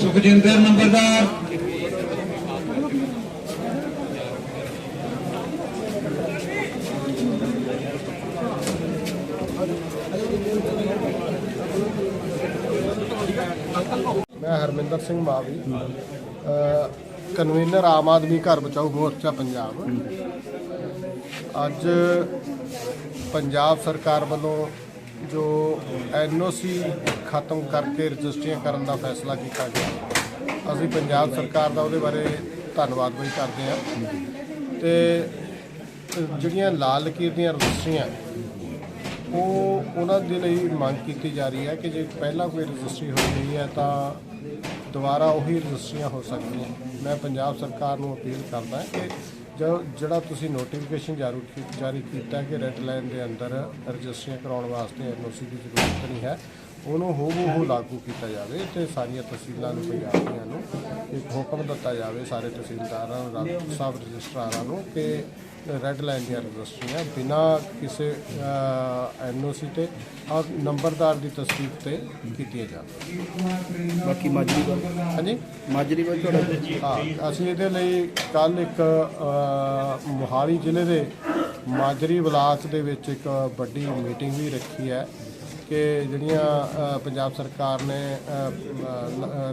ਸੁਖਜਿੰਦਰ ਨੰਬਰਦਾਰ। ਮੈਂ ਹਰਮਿੰਦਰ ਸਿੰਘ ਮਾਵੀ। ਕਨਵੀਨਰ ਆਮ ਆਦਮੀ ਘਰ ਬਚਾਓ ਮੋਰਚਾ ਪੰਜਾਬ। ਅੱਜ ਪੰਜਾਬ ਸਰਕਾਰ ਵੱਲੋਂ ਜੋ ਐਨਓਸੀ ਖਤਮ ਕਰਕੇ ਰਜਿਸਟਰੀਆਂ ਕਰਨ ਦਾ ਫੈਸਲਾ ਕੀਤਾ ਗਿਆ, ਅਸੀਂ ਪੰਜਾਬ ਸਰਕਾਰ ਦਾ ਉਹਦੇ ਬਾਰੇ ਧੰਨਵਾਦ ਵੀ ਕਰਦੇ ਹਾਂ। ਤੇ ਜਿਹੜੀਆਂ ਲਾਲ ਲਕੀਰ ਦੀਆਂ ਰਜਿਸਟਰੀਆਂ, ਉਹ ਉਹਨਾਂ ਦੇ ਲਈ ਮੰਗ ਕੀਤੀ ਜਾ ਰਹੀ ਹੈ ਕਿ ਜੇ ਪਹਿਲਾਂ ਕੋਈ ਰਜਿਸਟਰੀ ਹੋਈ ਗਈ ਹੈ ਤਾਂ ਦੁਬਾਰਾ ਉਹੀ ਰਜਿਸਟਰੀਆਂ ਹੋ ਸਕਦੀਆਂ ਮੈਂ ਪੰਜਾਬ ਸਰਕਾਰ ਨੂੰ ਅਪੀਲ ਕਰਦਾ ਕਿ ਜੋ ਜਿਹੜਾ ਤੁਸੀਂ ਨੋਟੀਫਿਕੇਸ਼ਨ ਜਾਰੀ ਕੀ- ਜਾਰੀ ਕੀਤਾ ਕਿ ਰੈੱਡ ਲਾਈਨ ਦੇ ਅੰਦਰ ਰਜਿਸਟਰੀਆਂ ਕਰਾਉਣ ਵਾਸਤੇ ਐਨਓਸੀ ਦੀ ਜ਼ਰੂਰਤ ਨਹੀਂ ਹੈ ਉਹਨੂੰ ਹੋ ਹੋ ਲਾਗੂ ਕੀਤਾ ਜਾਵੇ ਤੇ ਸਾਰੀਆਂ ਤਹਿਸੀਲਾਂ ਨੂੰ ਪੰਜਾਬ ਦੀਆਂ ਨੂੰ ਇੱਕ ਹੁਕਮ ਦਿੱਤਾ ਜਾਵੇ ਸਾਰੇ ਤਹਿਸੀਲਦਾਰਾਂ ਨੂੰ ਸਬ ਰਜਿਸਟਰਾਰਾਂ ਨੂੰ ਕਿ ਰੈੱਡ ਲਾਈਨ ਦੀਆਂ ਰਜਿਸਟਰੀਆਂ ਬਿਨਾ ਕਿਸੇ ਐਨਓਸੀ ਤੇ ਔਰ ਨੰਬਰਦਾਰ ਦੀ ਤਸਦੀਕ ਤੇ ਕੀਤੀਆਂ ਜਾਣ। ਬਾਕੀ ਮਾਜਰੀ ਦਾ ਹਾਂਜੀ? ਮਾਜਰੀ ਤੁਹਾਡਾ ਹਾਂ ਅਸੀਂ ਇਹਦੇ ਲਈ ਕੱਲ ਇੱਕ ਅ, ਮੋਹਾਲੀ ਜ਼ਿਲ੍ਹੇ ਦੇ ਮਾਜਰੀ ਬਲਾਕ ਦੇ ਵਿੱਚ ਇੱਕ ਵੱਡੀ ਮੀਟਿੰਗ ਵੀ ਰੱਖੀ ਹੈ। ਕਿ ਜਿਹੜੀਆਂ ਪੰਜਾਬ ਸਰਕਾਰ ਨੇ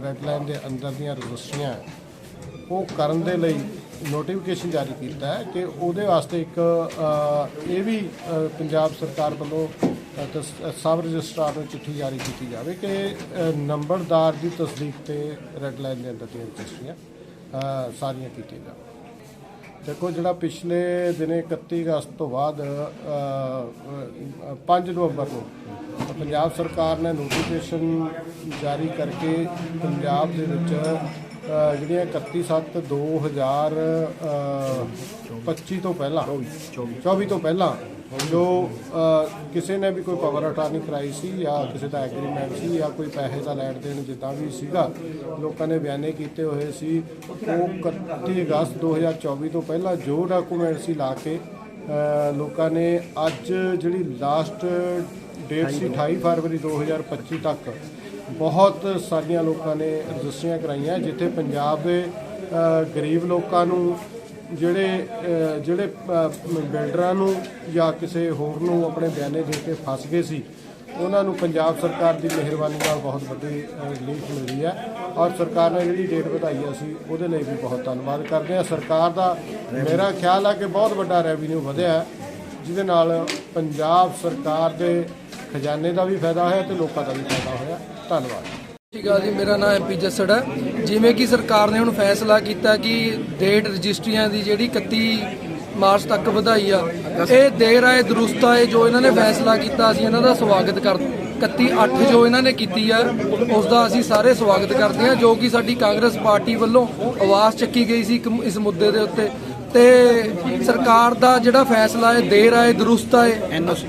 ਰੈੱਡ ਲਾਈਨ ਦੇ ਅੰਦਰ ਦੀਆਂ ਰਜਿਸਟਰੀਆਂ ਉਹ ਕਰਨ ਦੇ ਲਈ ਨੋਟੀਫਿਕੇਸ਼ਨ ਜਾਰੀ ਕੀਤਾ ਹੈ ਕਿ ਉਹਦੇ ਵਾਸਤੇ ਇੱਕ ਇਹ ਵੀ ਪੰਜਾਬ ਸਰਕਾਰ ਵੱਲੋਂ ਅ, ਸਬ ਰਜਿਸਟਰਾਰ ਨੂੰ ਚਿੱਠੀ ਜਾਰੀ ਕੀਤੀ ਜਾਵੇ ਕਿ ਨੰਬਰਦਾਰ ਦੀ ਤਸਦੀਕ ਤੇ ਰੈੱਡ ਲਾਈਨ ਦੇ ਅੰਦਰ ਦੀਆਂ ਰਜਿਸਟਰੀਆਂ ਸਾਰੀਆਂ ਕੀਤੀਆਂ ਜਾਣ। ਦੇਖੋ ਜਿਹੜਾ ਪਿਛਲੇ ਦਿਨੇ 31 ਅਗਸਤ ਤੋਂ ਬਾਅਦ ਅ, ਅ, 5 ਨਵੰਬਰ ਨੂੰ ਪੰਜਾਬ ਸਰਕਾਰ ਨੇ ਨੋਟੀਫਿਕੇਸ਼ਨ ਜਾਰੀ ਕਰਕੇ ਪੰਜਾਬ ਦੇ ਵਿੱਚ ਜਿਹੜੀਆਂ 31 7 2025 ਤੋਂ ਪਹਿਲਾਂ 24 ਤੋਂ ਪਹਿਲਾਂ ਜੋ ਕਿਸੇ ਨੇ ਵੀ ਕੋਈ ਪਾਵਰ ਅਟਾਰਨੀ ਕਰਾਈ ਸੀ ਜਾਂ ਕਿਸੇ ਦਾ ਐਗਰੀਮੈਂਟ ਸੀ ਜਾਂ ਕੋਈ ਪੈਸੇ ਦਾ ਲੈਣ ਦੇਣ ਜਿੱਦਾਂ ਵੀ ਸੀਗਾ, ਲੋਕਾਂ ਨੇ ਬਿਆਨੇ ਕੀਤੇ ਹੋਏ ਸੀ, ਉਹ 31 ਅਗਸਤ 2024 ਤੋਂ ਪਹਿਲਾਂ ਜੋ ਡਾਕੂਮੈਂਟ ਸੀ ਲਾ ਕੇ ਲੋਕਾਂ ਨੇ ਅੱਜ ਜਿਹੜੀ ਲਾਸਟ ਡੇਟ ਸੀ 28 ਫਰਵਰੀ 2025 ਤੱਕ ਬਹੁਤ ਸਾਰੀਆਂ ਲੋਕਾਂ ਨੇ ਰਜਿਸਟਰੀਆਂ ਕਰਾਈਆਂ, ਜਿੱਥੇ ਪੰਜਾਬ ਦੇ ਗਰੀਬ ਲੋਕਾਂ ਨੂੰ, ਜਿਹੜੇ ਜਿਹੜੇ ਬਿਲਡਰਾਂ ਨੂੰ ਜਾਂ ਕਿਸੇ ਹੋਰ ਨੂੰ ਆਪਣੇ ਬਿਆਨੇ ਦੇ ਕੇ ਫਸ ਗਏ ਸੀ, ਉਹਨਾਂ ਨੂੰ ਪੰਜਾਬ ਸਰਕਾਰ ਦੀ ਮਿਹਰਬਾਨੀ ਨਾਲ ਬਹੁਤ ਵੱਡੀ ਰਿਲੀਫ ਮਿਲ ਹੈ ਔਰ ਸਰਕਾਰ ਨੇ ਜਿਹੜੀ ਡੇਟ ਵਧਾਈ ਹੈ ਅਸੀਂ ਉਹਦੇ ਲਈ ਵੀ ਬਹੁਤ ਧੰਨਵਾਦ ਕਰਦੇ ਹਾਂ। ਸਰਕਾਰ ਦਾ ਮੇਰਾ ਖਿਆਲ ਹੈ ਕਿ ਬਹੁਤ ਵੱਡਾ ਰੈਵਨਿਊ ਵਧਿਆ ਹੈ, ਜਿਹਦੇ ਨਾਲ ਪੰਜਾਬ ਸਰਕਾਰ ਦੇ ਖਜ਼ਾਨੇ ਦਾ ਵੀ ਫਾਇਦਾ ਹੋਇਆ ਤੇ ਲੋਕਾਂ ਦਾ ਵੀ ਫਾਇਦਾ ਹੋਇਆ। ਧੰਨਵਾਦ। ਸ਼੍ਰੀ ਅਕਾਲ ਜੀ ਮੇਰਾ ਨਾਮ ਐਮਪੀ ਜੱਸੜ ਹੈ। ਜਿਵੇਂ ਕਿ ਸਰਕਾਰ ਨੇ ਹੁਣ ਫੈਸਲਾ ਕੀਤਾ ਕਿ ਡੇਟ ਰਜਿਸਟਰੀਆਂ ਦੀ ਜਿਹੜੀ 31 ਮਾਰਚ ਤੱਕ ਵਧਾਈ ਆ ਇਹ ਦੇਰ ਆਏ ਦਰੁਸਤ ਆਏ ਜੋ ਇਹਨਾਂ ਨੇ ਫੈਸਲਾ ਕੀਤਾ ਅਸੀਂ ਇਹਨਾਂ ਦਾ ਸਵਾਗਤ ਕਰ 31 8 ਜੋ ਇਹਨਾਂ ਨੇ ਕੀਤੀ ਆ ਉਸ ਦਾ ਅਸੀਂ ਸਾਰੇ ਸਵਾਗਤ ਕਰਦੇ ਹਾਂ ਜੋ ਕਿ ਸਾਡੀ ਕਾਂਗਰਸ ਪਾਰਟੀ ਵੱਲੋਂ ਆਵਾਜ਼ ਚੱਕੀ ਗਈ ਸੀ ਇਸ ਮੁੱਦੇ ਦੇ ਉੱਤੇ। ਤੇ ਸਰਕਾਰ ਦਾ ਜਿਹੜਾ ਫੈਸਲਾ ਹੈ ਦੇਰ ਆਏ ਦਰੁਸਤ ਆਏ ਐਨਓਸੀ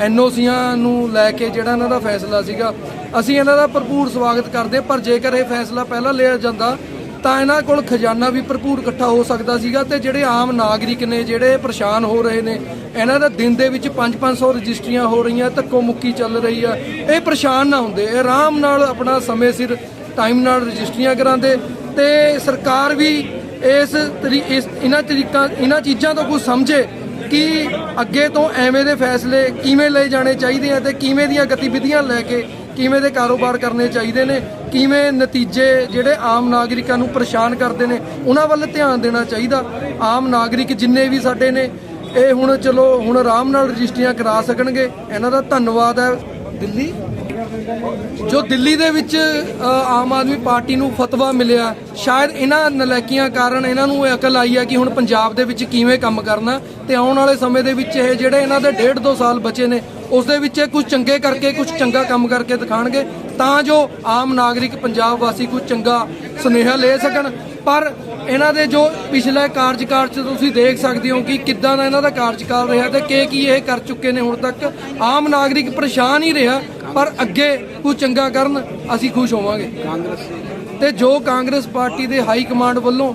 ਐਨਓਸੀਆਂ ਨੂੰ ਲੈ ਕੇ ਜਿਹੜਾ ਇਹਨਾਂ ਦਾ ਫੈਸਲਾ ਸੀਗਾ, ਅਸੀਂ ਇਹਨਾਂ ਦਾ ਭਰਪੂਰ ਸਵਾਗਤ ਕਰਦੇ ਪਰ ਜੇਕਰ ਇਹ ਫੈਸਲਾ ਪਹਿਲਾਂ ਲਿਆ ਜਾਂਦਾ, ਤਾਂ ਇਹਨਾਂ ਕੋਲ ਖਜ਼ਾਨਾ ਵੀ ਭਰਪੂਰ ਇਕੱਠਾ ਹੋ ਸਕਦਾ ਸੀਗਾ ਤੇ ਜਿਹੜੇ ਆਮ ਨਾਗਰਿਕ ਨੇ, ਜਿਹੜੇ ਪਰੇਸ਼ਾਨ ਹੋ ਰਹੇ ਨੇ, ਇਹਨਾਂ ਦਾ ਦਿਨ ਦੇ ਵਿੱਚ 5-500 ਰਜਿਸਟਰੀਆਂ ਹੋ ਰਹੀਆਂ ਧੱਕੋ ਮੁੱਕੀ ਚੱਲ ਰਹੀ ਆ। ਇਹ ਪਰੇਸ਼ਾਨ ਨਾ ਹੁੰਦੇ, ਇਹ ਆਰਾਮ ਨਾਲ ਆਪਣਾ ਸਮੇਂ ਸਿਰ ਟਾਈਮ ਨਾਲ ਰਜਿਸਟਰੀਆਂ ਕਰਾਉਂਦੇ ਤੇ ਸਰਕਾਰ ਵੀ ਇਸ ਤਰੀ- ਇਸ, ਇਹਨਾਂ ਤਰੀਕਾਂ, ਇਹਨਾਂ ਚੀਜ਼ਾਂ ਤੋਂ ਕੁਝ ਸਮਝੇ ਕਿ ਅੱਗੇ ਤੋਂ ਐਵੇਂ ਦੇ ਫੈਸਲੇ ਕਿਵੇਂ ਲਏ ਜਾਣੇ ਚਾਹੀਦੇ ਆ ਤੇ ਕਿਵੇਂ ਦੀਆਂ ਗਤੀਵਿਧੀਆਂ ਲੈ ਕੇ ਕਿਵੇਂ ਦੇ ਕਾਰੋਬਾਰ ਕਰਨੇ ਚਾਹੀਦੇ ਨੇ, ਕਿਵੇਂ ਨਤੀਜੇ ਜਿਹੜੇ ਆਮ ਨਾਗਰਿਕਾਂ ਨੂੰ ਪਰੇਸ਼ਾਨ ਕਰਦੇ ਨੇ, ਉਹਨਾਂ ਵੱਲ ਧਿਆਨ ਦੇਣਾ ਚਾਹੀਦਾ। ਆਮ ਨਾਗਰਿਕ ਜਿੰਨੇ ਵੀ ਸਾਡੇ ਨੇ, ਇਹ ਹੁਣ ਚਲੋ ਹੁਣ ਆਰਾਮ ਨਾਲ ਰਜਿਸਟਰੀਆਂ ਕਰਾ ਸਕਣਗੇ। ਇਹਨਾਂ ਦਾ ਧੰਨਵਾਦ ਹੈ। ਦਿੱਲੀ? ਜੋ ਦਿੱਲੀ ਦੇ ਵਿੱਚ ਆਮ ਆਦਮੀ ਪਾਰਟੀ ਨੂੰ ਫਤਵਾ ਮਿਲਿਆ, ਸ਼ਾਇਦ ਇਹਨਾਂ ਨਲਾਇਕੀਆਂ ਕਾਰਨ ਇਹਨਾਂ ਨੂੰ ਇਹ ਅਕਲ ਆਈ ਹੈ ਕਿ ਹੁਣ ਪੰਜਾਬ ਦੇ ਵਿੱਚ ਕਿਵੇਂ ਕੰਮ ਕਰਨਾ ਤੇ ਆਉਣ ਵਾਲੇ ਸਮੇਂ ਦੇ ਵਿੱਚ ਇਹ ਜਿਹੜੇ ਇਹਨਾਂ ਦੇ ਡੇਢ ਦੋ ਸਾਲ ਬਚੇ ਨੇ, ਉਸ ਦੇ ਵਿੱਚ ਕੁਝ ਚੰਗੇ ਕਰਕੇ, ਕੁਝ ਚੰਗਾ ਕੰਮ ਕਰਕੇ ਦਿਖਾਣਗੇ, ਤਾਂ ਜੋ ਆਮ ਨਾਗਰਿਕ ਪੰਜਾਬ ਵਾਸੀ ਕੁਝ ਚੰਗਾ ਸੁਨੇਹਾ ਲੈ ਸਕਣ। ਪਰ ਇਹਨਾਂ ਦੇ ਜੋ ਪਿਛਲੇ ਕਾਰਜਕਾਲ ਚ ਤੁਸੀਂ ਦੇਖ ਸਕਦੇ ਹੋ ਕਿ ਕਿੱਦਾਂ ਦਾ ਇਹਨਾਂ ਦਾ ਕਾਰਜਕਾਲ ਰਿਹਾ ਤੇ ਕੀ ਕੀ ਇਹ ਕਰ ਚੁੱਕੇ ਨੇ ਹੁਣ ਤੱਕ, ਆਮ ਨਾਗਰਿਕ ਪਰੇਸ਼ਾਨ ਹੀ ਰਿਹਾ ਪਰ ਅੱਗੇ ਕੁਝ ਚੰਗਾ ਕਰਨ ਅਸੀਂ ਖੁਸ਼ ਹੋਵਾਂਗੇ। ਕਾਂਗਰਸ ਤੇ ਜੋ ਕਾਂਗਰਸ ਪਾਰਟੀ ਦੇ ਹਾਈ ਕਮਾਂਡ ਵੱਲੋਂ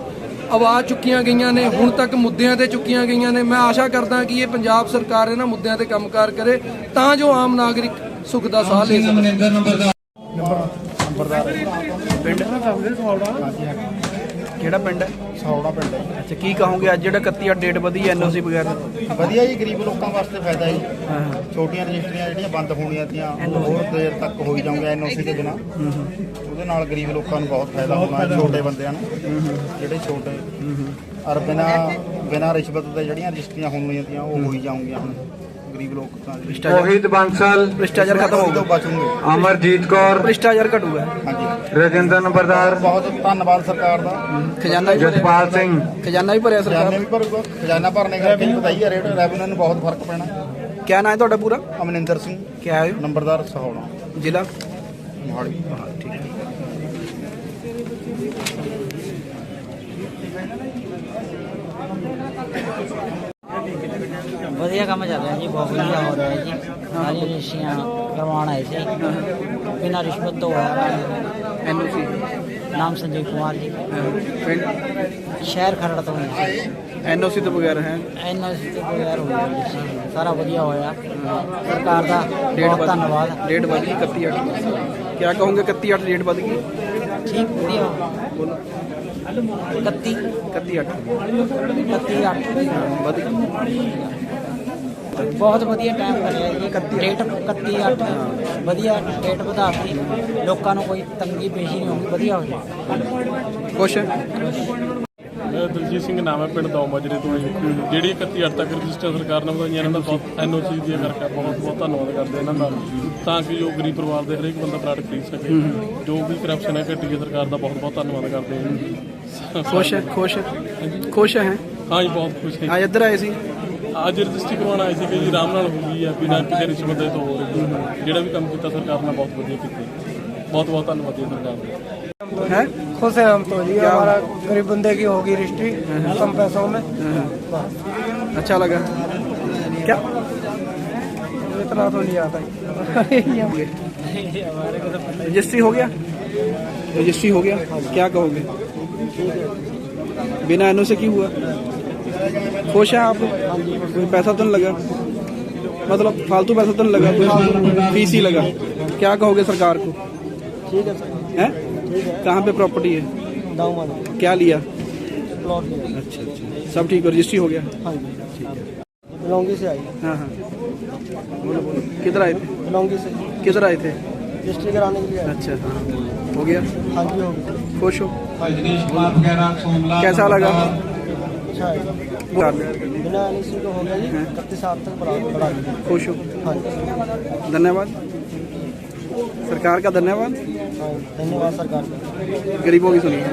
ਆਵਾਜ਼ ਚੁੱਕੀਆਂ ਗਈਆਂ ਨੇ ਹੁਣ ਤੱਕ ਮੁੱਦਿਆਂ ਤੇ ਚੁੱਕੀਆਂ ਗਈਆਂ ਨੇ ਮੈਂ ਆਸ਼ਾ ਕਰਦਾ ਕਿ ਇਹ ਪੰਜਾਬ ਸਰਕਾਰ ਇਹਨਾਂ ਮੁੱਦਿਆਂ ਤੇ ਕੰਮਕਾਰ ਕਰੇ ਤਾਂ ਜੋ ਆਮ ਨਾਗਰਿਕ ਸੁੱਖ ਦਾ ਸਾਹ ਲੈ ਸਿੰਘ ਕਿਹੜਾ ਪਿੰਡ ਹੈ? ਸੌੜਾ ਪਿੰਡ ਹੈ। ਅੱਛਾ ਕੀ ਕਹੋਗੇ? ਅੱਜ ਜਿਹੜਾ 31 ਡੇਟ ਵਧੀ ਐਨਓਸੀ ਵਗੈਰਾ ਵਧੀਆ ਜੀ ਗਰੀਬ ਲੋਕਾਂ ਵਾਸਤੇ ਫਾਇਦਾ ਜੀ। ਛੋਟੀਆਂ ਰਜਿਸਟਰੀਆਂ ਜਿਹੜੀਆਂ ਬੰਦ ਹੋਣੀਆਂ ਤੀਆਂ ਉਹ ਹੋਰ ਦੇਰ ਤੱਕ ਹੋਈ ਜਾਊਗਾ ਐਨਓਸੀ ਦੇ ਬਿਨਾ। ਉਹਦੇ ਨਾਲ ਗਰੀਬ ਲੋਕਾਂ ਨੂੰ ਬਹੁਤ ਫਾਇਦਾ ਹੋਣਾ ਹੈ, ਛੋਟੇ ਬੰਦਿਆਂ ਨੂੰ। ਜਿਹੜੇ ਛੋਟੇ। ਔਰ ਬਿਨਾ ਬਿਨਾ ਰਿਸ਼ਵਤ ਦੇ ਜਿਹੜੀਆਂ ਰਜਿਸਟਰੀਆਂ ਹੋਣੀਆਂ ਤੀਆਂ ਉਹ ਹੋਈ ਜਾਊਗੀਆਂ ਹੁਣ। ਗਰੀਬ ਲੋਕਾਂ ਮੋਹਿਤ ਬੰਸਲ ਭ੍ਰਿਸ਼ਟਾਚਾਰ ਖਤਮ ਹੋਊਗਾ ਬਚੂਗੇ ਅਮਰਜੀਤ ਕੌਰ ਭ੍ਰਿਸ਼ਟਾਚਾਰ ਘਟੂਗਾ। ਹਾਂਜੀ। ਰਜਿੰਦਰ ਨੰਬਰਦਾਰ ਬਹੁਤ ਧੰਨਵਾਦ ਸਰਕਾਰ ਦਾ। ਖਜ਼ਾਨਾ ਵੀ ਭਰਿਆ। ਜਸਪਾਲ ਸਿੰਘ। ਖਜ਼ਾਨਾ ਵੀ ਭਰਿਆ ਸਰਕਾਰ ਖਜ਼ਾਨਾ ਵੀ ਭਰੂਗਾ। ਖਜ਼ਾਨਾ ਭਰਨੇ ਕਰਕੇ ਵਧਾਈ ਹੈ ਰੇਟ। ਰੈਵਨਿਊ ਨੂੰ ਬਹੁਤ ਫ਼ਰਕ ਪੈਣਾ। ਕਿਆ ਨਾਂ ਹੈ ਤੁਹਾਡਾ ਪੂਰਾ? ਅਮਨਿੰਦਰ ਸਿੰਘ। ਕਿਆ ਹੈ? ਨੰਬਰਦਾਰ ਸਹੌੜਾ ਜ਼ਿਲ੍ਹਾ? ਮੋਹਾਲੀ। ਠੀਕ ਹੈ ਵਧੀਆ ਕੰਮ ਚੱਲ ਰਿਹਾ ਜੀ ਬਹੁਤ ਵਧੀਆ ਹੋ ਰਿਹਾ ਜੀ। ਸਾਰੀਆਂ ਰਜਿਸਟਰੀਆਂ ਕਰਵਾਉਣ ਆਏ ਸੀ। ਬਿਨਾਂ ਰਿਸ਼ਵਤ ਤੋਂ ਹੋਇਆ ਐਨਓਸੀ? ਨਾਮ ਸੰਜੀਵ ਕੁਮਾਰ ਜੀ। ਸ਼ਹਿਰ ਖਰੜ ਤੋਂ ਜੀ ਐਨਓਸੀ ਤੋਂ ਬਗੈਰ ਹੈ? ਐਨਐਸਸੀ ਤੋਂ ਬਗੈਰ ਹੋ ਗਿਆ ਜੀ। ਸਾਰਾ ਵਧੀਆ ਹੋਇਆ। ਸਰਕਾਰ ਦਾ ਧੰਨਵਾਦ। ਡੇਟ ਵਧ ਗਈ 31 8 ਕਿਆ ਕਹੋਗੇ 31 8 ਡੇਟ ਵਧ ਗਈ? ਠੀਕ ਵਧੀਆ। ਬੋਲੋ। 31 31 8 31 8 ਬਹੁਤ ਵਧੀਆ ਟਾਈਮ ਕਰਿਆ ਜੀ। ਡੇਟ 31 8 ਵਧੀਆ ਡੇਟ ਵਧਾਤੀ ਲੋਕਾਂ ਨੂੰ ਕੋਈ ਤੰਗੀ ਪੇਸ਼ੀ ਨਹੀਂ ਹੋਊਗੀ ਵਧੀਆ ਹੋ ਖੁਸ਼ ਹੈ ਮੇਰਾ ਦਲਜੀਤ ਸਿੰਘ ਨਾਮ ਹੈ ਪਿੰਡ ਦੌ ਮਾਜਰੇ ਤੋਂ ਜਿਹੜੀ 31 ਅੱਠ ਤੱਕ ਰਜਿਸਟਰ ਸਰਕਾਰ ਨੇ ਵਧਾਈਆਂ ਇਹਨਾਂ ਦਾ ਬਹੁਤ ਐਨਓਸੀ ਦੀਆਂ ਕਰਕੇ ਬਹੁਤ ਬਹੁਤ ਧੰਨਵਾਦ ਕਰਦੇ ਇਹਨਾਂ ਦਾ। ਤਾਂ ਕਿ ਜੋ ਗਰੀਬ ਪਰਿਵਾਰ ਦੇ ਹਰੇਕ ਬੰਦਾ ਪਲਾਟ ਖਰੀਦ ਸਕੇ। ਜੋ ਵੀ ਕਰਪਸ਼ਨ ਹੈ ਘਟੀ ਸਰਕਾਰ ਦਾ ਬਹੁਤ ਬਹੁਤ ਧੰਨਵਾਦ ਕਰਦੇ ਹਾਂ ਖੁਸ਼ ਹੈ ਖੁਸ਼ ਹੈ ਖੁਸ਼ ਹੈ ਹਾਂ ਜੀ ਬਹੁਤ ਖੁਸ਼ ਹੈ ਅੱਜ ਇੱਧਰ ਆਏ ਸੀ ਅੱਜ ਰਜਿਸਟਰੀ ਕਰਵਾਉਣ ਆਏ ਸੀ ਕਿ ਜੀ ਆਰਾਮ ਨਾਲ ਹੋ ਗਈ ਹੈ ਬਿਨਾਂ ਕਿਸੇ ਰਿਸ਼ਵਤ ਦੇ ਤੋਂ ਹੋ ਰਹੀ ਹੈ। ਜਿਹੜਾ ਵੀ ਕੰਮ ਕੀਤਾ ਸਰਕਾਰ ਨੇ ਬਹੁਤ ਵਧੀਆ ਕੀਤਾ ਬਹੁਤ ਬਹੁਤ ਧੰਨਵਾਦ ਜੀ ਸਰਕਾਰ ਦਾ ਹੈ खुश है हम तो जी हमारा गरीब बंदे की होगी रजिस्ट्री कम पैसों में अच्छा लगा क्या इतना तो नहीं आता जी। रजिस्ट्री हो गया रजिस्ट्री हो गया क्या कहोगे बिना एनओ से क्यों हुआ। खुश हैं आप? कोई पैसा तो नहीं लगा? मतलब फालतू पैसा तो नहीं लगा कोई फ़ीस ही लगा। क्या कहोगे सरकार को? ठीक है सर। है? कहाँ पे प्रॉपर्टी है? क्या लिया? अच्छा अच्छा। सब ठीक हो रजिस्ट्री हो गया? हाँ जी। लौंगी से आई। हाँ हाँ। बोलो बोलो किधर आए थे? लौंगी से। किधर आए थे? रजिस्ट्री कराने के लिए अच्छा हाँ। हो। गया। हाँ जी हो गया। खुश हो? कैसा लगा? अच्छा बिना को हो गया जी हाँ। इकतीस साल तक खुश हो? हाँ, हाँ धन्यवाद। सरकार का धन्यवाद? धन्यवाद सरकार गरीबों की सुनिए।